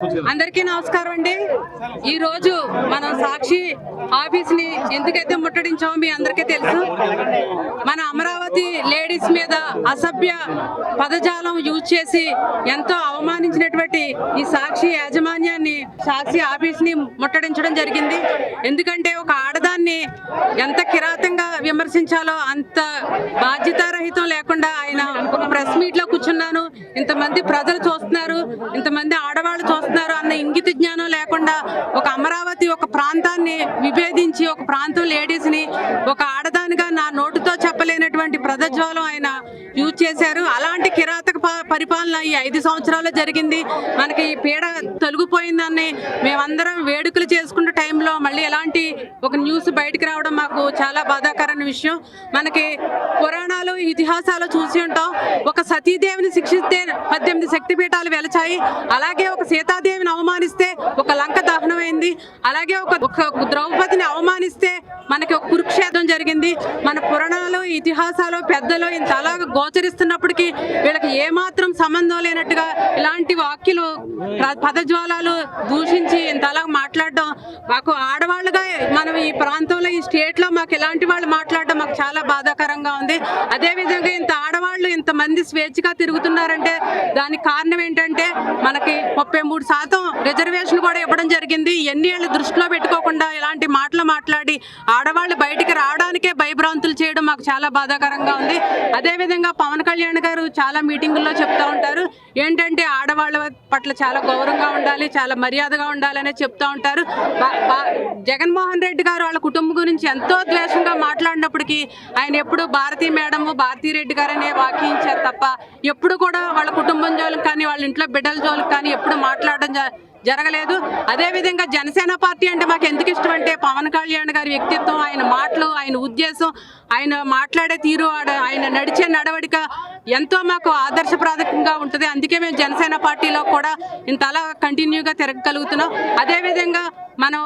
అందరికీ నమస్కారం అండి. ఈ రోజు మనం సాక్షి ఆఫీస్ని ఎందుకైతే ముట్టడించామో మీ అందరికీ తెలుసు. మన అమరావతి లేడీస్ మీద అసభ్య పదజాలం యూజ్ చేసి ఎంతో అవమానించినటువంటి ఈ సాక్షి యాజమాన్యాన్ని సాక్షి ఆఫీస్ని ముట్టడించడం జరిగింది. ఎందుకంటే ఒక ఆడదాన్ని ఎంత కిరాతంగా విమర్శించాలో అంత బాధ్యతారహితం లేకుండా ఆయన ఒక ప్రెస్ మీట్లో కూర్చున్నాను. ఇంతమంది ప్రజలు చూస్తున్నారు. ఇంతమంది ఆడవాళ్ళు చూస్తున్నారు. అన్న ఇంగిత జ్ఞానం లేకుండా ఒక అమరావతి ఒక ప్రాంతాన్ని విభేదించి ఒక ప్రాంతం లేడీస్ని ఒక ఆడదానిగా నా నోటుతో చెప్పలేనటువంటి ప్రదజ్వాలం ఆయన యూజ్ చేశారు. అలాంటి కిరాతక ప- పరిపాలన ఈ ఐదు సంవత్సరాలు జరిగింది. మనకి ఈ పీడ తొలగిపోయిందని మేమందరం వేడుకలు చేసుకున్న టైంలో మళ్ళీ ఎలాంటి ఒక న్యూస్ బయటకు రావడం మాకు చాలా బాధాకరమైన విషయం. మనకి పురాణాలు ఇతిహాసాలు చూసి ఉంటాం. ఒక సతీదేవిని శిక్షిస్తే పద్దెనిమిది శక్తిపీఠాలు వెలచాయి. అలాగే ఒక సీతాదేవిని అవమానిస్తే ఒక లంక దహనమైంది అలాగే ఒక ఒక ద్రౌపదిని అవమానిస్తే మనకి ఒక కురుక్షేత్రం జరిగింది. మన పురాణాలు ఇతిహాసాలు పెద్దలు ఇంత అలాగ గోచరిస్తున్నప్పటికీ వీళ్ళకి ఏమాత్రం సంబంధం లేనట్టుగా ఇలాంటి వాక్యులు పదజ్వాలాలు దూషించి ఇంత అలాగ మాట్లాడడం మాకు ఆడవాళ్ళుగా మనం ఈ ప్రాంతంలో ఈ స్టేట్లో మాకు ఎలాంటి వాళ్ళు మాట్లాడడం మాకు చాలా బాధాకరంగా ఉంది. అదేవిధంగా ఇంత ఆడవాళ్ళు ఇంతమంది స్వేచ్ఛగా తిరుగుతున్నారంటే దానికి కారణం ఏంటంటే మనకి ముప్పై మూడు శాతం రిజర్వేషన్ కూడా ఇవ్వడం జరిగింది. ఎన్ని ఏళ్ళు దృష్టిలో పెట్టుకోకుండా ఇలాంటి మాటలు మాట్లాడి ఆడవాళ్ళు బయటికి రావడానికే భయభ్రాంతులు చేయడం మాకు చాలా బాధాకరంగా ఉంది. అదేవిధంగా పవన్ కళ్యాణ్ గారు చాలా మీటింగుల్లో చెప్తా ఉంటారు. ఏంటంటే ఆడవాళ్ళ పట్ల చాలా గౌరవంగా ఉండాలి చాలా మర్యాదగా ఉండాలనే చెప్తా ఉంటారు. బా- జగన్మోహన్ రెడ్డి గారు వాళ్ళ కుటుంబం గురించి ఎంతో ద్వేషంగా మాట్లాడినప్పటికీ ఆయన ఎప్పుడు భారతీ మేడం భారతీ రెడ్డి గారు అనే వాక్యించారు తప్ప ఎప్పుడు కూడా వాళ్ళ కుటుంబం జోలికి కానీ వాళ్ళ ఇంట్లో బిడ్డల జోలికి కానీ ఎప్పుడు మాట్లాడడం జ- జరగలేదు. అదేవిధంగా జనసేన పార్టీ అంటే మాకు ఎందుకు ఇష్టం అంటే పవన్ కళ్యాణ్ గారి వ్యక్తిత్వం ఆయన మాటలు ఆయన ఉద్దేశం ఆయన మాట్లాడే తీరు ఆడ- ఆయన నడిచే నడవడిక ఎంతో మాకు ఆదర్శప్రాధకంగా ఉంటుంది. అందుకే మేము జనసేన పార్టీలో కూడా ఇంత అలా కంటిన్యూగా తిరగగలుగుతున్నాం. అదేవిధంగా మనం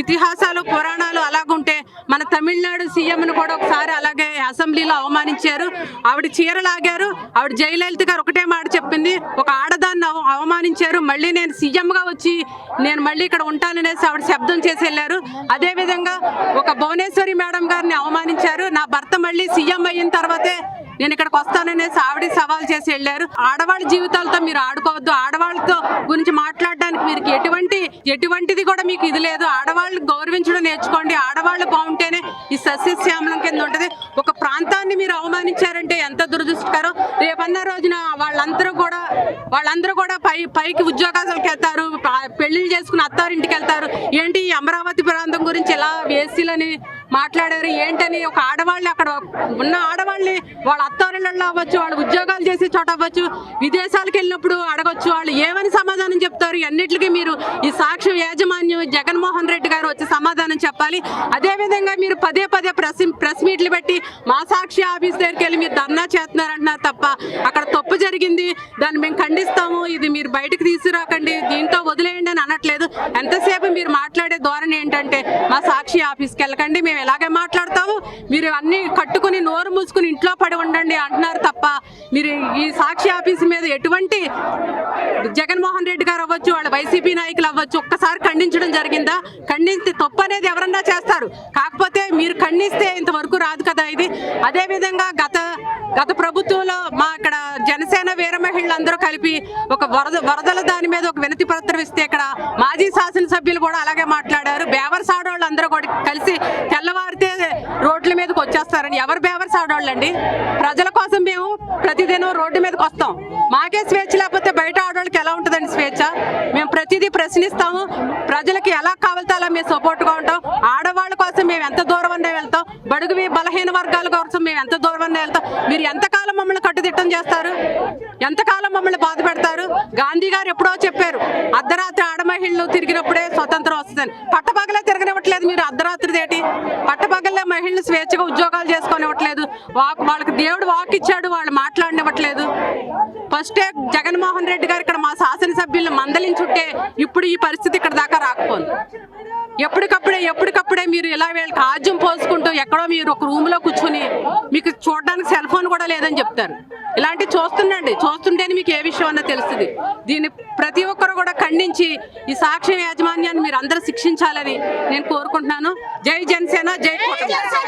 ఇతిహాసాలు పురాణాలు అలాగుంటే మన తమిళనాడు సీఎంను కూడా ఒకసారి అలాగే అసెంబ్లీలో అవమానించారు. ఆవిడ చీర లాగారు ఆవిడ జయలలిత గారు ఒకటే మాట చెప్పింది ఒక ఆడదాన్ని అవమానించారు మళ్ళీ నేను సీఎంగా వచ్చి నేను మళ్ళీ ఇక్కడ ఉంటాననేసి ఆవిడ శబ్దం చేసి వెళ్ళారు. అదేవిధంగా ఒక భువనేశ్వరి మేడం గారిని అవమానించారు. నా భర్త మళ్ళీ సీఎం అయిన తర్వాతే నేను ఇక్కడికి వస్తాననేసి ఆవిడ సవాల్ చేసి వెళ్ళారు. ఆడవాళ్ళ జీవితాలతో మీరు ఆడుకోవద్దు. ఆడవాళ్ళతో గురించి మాట్లాడడానికి మీరు ఎటువంటి ఎటువంటిది కూడా మీకు ఇది లేదు. ఆడవాళ్ళు గౌరవించడం నేర్చుకోండి. ఆడవాళ్ళు బాగుంటేనే ఈ సస్యశ్యామలం కింద ఉంటుంది. ఒక ప్రాంతాన్ని మీరు అవమానించారంటే ఎంత దురదృష్టకరం. రేపన్న రోజున వాళ్ళందరూ కూడా వాళ్ళందరూ కూడా పై పైకి ఉద్యోగాలకు వెళ్తారు. పెళ్ళిళ్ళు చేసుకుని అత్తారింటికి వెళ్తారు. ఏంటి ఈ అమరావతి ప్రాంతం గురించి ఎలా వేసీలని మాట్లాడారు ఏంటని ఒక ఆడవాళ్ళు అక్కడ ఉన్న ఆడవాళ్ళని వాళ్ళ అత్తారులలో అవ్వచ్చు వాళ్ళు ఉద్యోగాలు చేసే చోట అవ్వచ్చు విదేశాలకు వెళ్ళినప్పుడు అడగొచ్చు వాళ్ళు ఏమని సమాధానం చెప్తారు అన్నిటికీ మీరు ఈ సాక్షి యాజమాన్యం జగన్మోహన్ రెడ్డి గారు వచ్చి సమాధానం చెప్పాలి. అదేవిధంగా మీరు పదే పదే ప్రెస్ ప్రెస్ మీట్లు పెట్టి మా సాక్షి ఆఫీస్ దగ్గరికి వెళ్ళి మీరు ధర్నా చేస్తున్నారంటున్నారు తప్ప అక్కడ తప్పు జరిగింది దాన్ని మేము ఖండిస్తాము ఇది మీరు బయటకు తీసుకురాకండి దీంతో వదిలేయండి అని అనట్లేదు. ఎంతసేపు మీరు మాట్లాడే ధోరణి ఏంటంటే మా సాక్షి ఆఫీస్కి వెళ్ళకండి మేము ఎలాగే మాట్లాడతాము. మీరు అన్ని కట్టుకుని నోరు మూసుకుని ఇంట్లో పడి ఉండండి అంటున్నారు తప్ప మీరు ఈ సాక్షి ఆఫీస్ మీద ఎటువంటి జగన్మోహన్ రెడ్డి గారు అవ్వచ్చు వాళ్ళ వైసీపీ నాయకులు అవ్వచ్చు ఒక్కసారి ఖండించడం జరిగిందా? ఖండిస్తే తప్పు అనేది ఎవరన్నా చేస్తారు. కాకపోతే మీరు ఖండిస్తే ఇంతవరకు రాదు కదా ఇది. అదే విధంగా గత గత ప్రభుత్వంలో మా ఇక్కడ జనసేన వీర మహిళలందరూ కలిపి ఒక వరద వరదల దాని మీద ఒక వినతి పత్రం ఇస్తే ఇక్కడ మాజీ శాసనసభ్యులు కూడా అలాగే మాట్లాడారు. బేవర్స్ ఆడవాళ్ళు అందరూ కూడా కలిసి తెల్లవారితే రోడ్ల మీదకి వచ్చేస్తారని. ఎవరు బేవర్స్ ఆడవాళ్ళండి ప్రజల కోసం మేము ప్రతిదినం రోడ్డు మీదకి వస్తాం. మాకే స్వేచ్ఛ లేకపోతే బయట ఆడవాళ్ళకి ఎలా ఉంటుందండి స్వేచ్ఛ? మేము ప్రతిదీ ప్రశ్నిస్తాము. ప్రజలకి ఎలా కావాలితే అలా మేము సపోర్ట్గా ఉంటాం. ఆడవాళ్ళ కోసం మేము ఎంత దూరం వెళ్తాం. బడుగు బలహీన వర్గాల కోసం మేము ఎంత దూరం వెళ్తాం. మీరు ఎంతకాలం మమ్మల్ని కట్టుదిట్టం చేస్తారు? ఎంతకాలం మమ్మల్ని బాధ పెడతారు? గాంధీ గారు ఎప్పుడో చెప్పారు అర్ధరాత్రి ఆడ మహిళలు తిరిగినప్పుడే స్వతంత్రం వస్తుందని. పట్టపగలే తిరగనివ్వట్లేదు మీరు అర్ధరాత్రి ఏంటి? పట్టపగలే మహిళలు స్వేచ్ఛగా ఉద్యోగాలు చేసుకోనివ్వట్లేదు. వాక్ వాళ్ళకి దేవుడు వాక్ ఇచ్చాడు వాళ్ళు మాట్లాడినివ్వట్లేదు. ఫస్టే జగన్మోహన్ రెడ్డి గారు ఇక్కడ మా శాసనసభ్యులను మందలించుంటే ఇప్పుడు ఈ పరిస్థితి ఇక్కడ దాకా రాకపోను ఎప్పటికప్పుడే ఎప్పటికప్పుడే మీరు ఇలా వీళ్ళకి ఆజ్యం పోసుకుంటూ ఎక్కడో మీరు ఒక రూమ్లో కూర్చొని మీకు చూడడానికి సెల్ ఫోన్ కూడా లేదని చెప్తారు. ఇలాంటివి చూస్తుండండి. చూస్తుంటేనే మీకు ఏ విషయం అన్న తెలుస్తుంది. దీన్ని ప్రతి ఒక్కరు కూడా ఖండించి ఈ సాక్ష్యం యాజమాన్యాన్ని మీరు అందరూ శిక్షించాలని నేను కోరుకుంటున్నాను. జై జనసేన జై